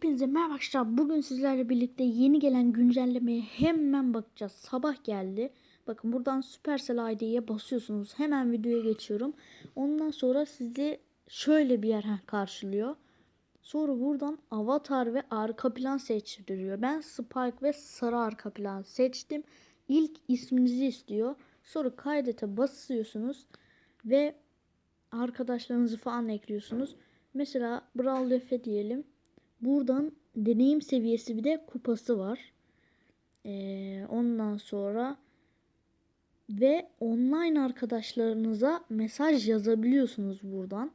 Hepinize merhaba arkadaşlar. Bugün sizlerle birlikte yeni gelen güncellemeye hemen bakacağız. Sabah geldi. Bakın buradan Supercell ID'ye basıyorsunuz. Hemen videoya geçiyorum. Ondan sonra sizi şöyle bir yer karşılıyor. Sonra buradan avatar ve arka plan seçtiriyor. Ben Spike ve sarı arka plan seçtim. İlk isminizi istiyor. Sonra kaydete basıyorsunuz ve arkadaşlarınızı falan ekliyorsunuz. Mesela Brawl Efe diyelim. Buradan deneyim seviyesi bir de kupası var. Ee, ondan sonra ve online arkadaşlarınıza mesaj yazabiliyorsunuz buradan.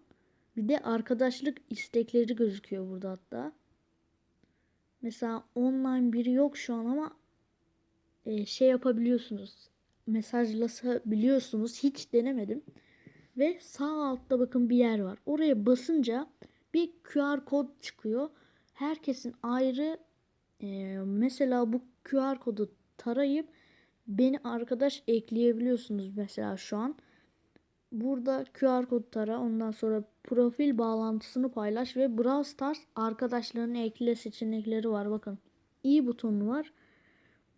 Bir de arkadaşlık istekleri gözüküyor burada hatta. Mesela online biri yok şu an ama e, şey yapabiliyorsunuz. Mesajlaşabiliyorsunuz. Hiç denemedim. Ve sağ altta bakın bir yer var. Oraya basınca bir QR kod çıkıyor. Herkesin ayrı e, mesela bu QR kodu tarayıp beni arkadaş ekleyebiliyorsunuz mesela şu an. Burada QR kod tara ondan sonra profil bağlantısını paylaş ve Brawl Stars arkadaşlarını ekle seçenekleri var bakın. i butonu var.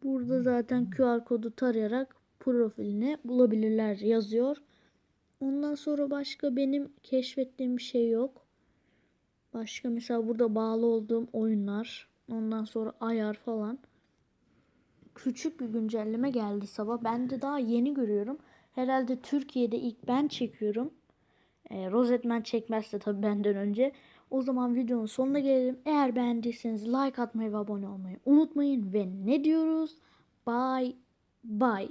Burada zaten QR kodu tarayarak profilini bulabilirler yazıyor. Ondan sonra başka benim keşfettiğim bir şey yok. Başka mesela burada bağlı olduğum oyunlar. Ondan sonra ayar falan. Küçük bir güncelleme geldi sabah. Ben de daha yeni görüyorum. Herhalde Türkiye'de ilk ben çekiyorum. E, Rosetman çekmezse tabii benden önce. O zaman videonun sonuna gelelim. Eğer beğendiyseniz like atmayı ve abone olmayı unutmayın. Ve ne diyoruz? Bye bye.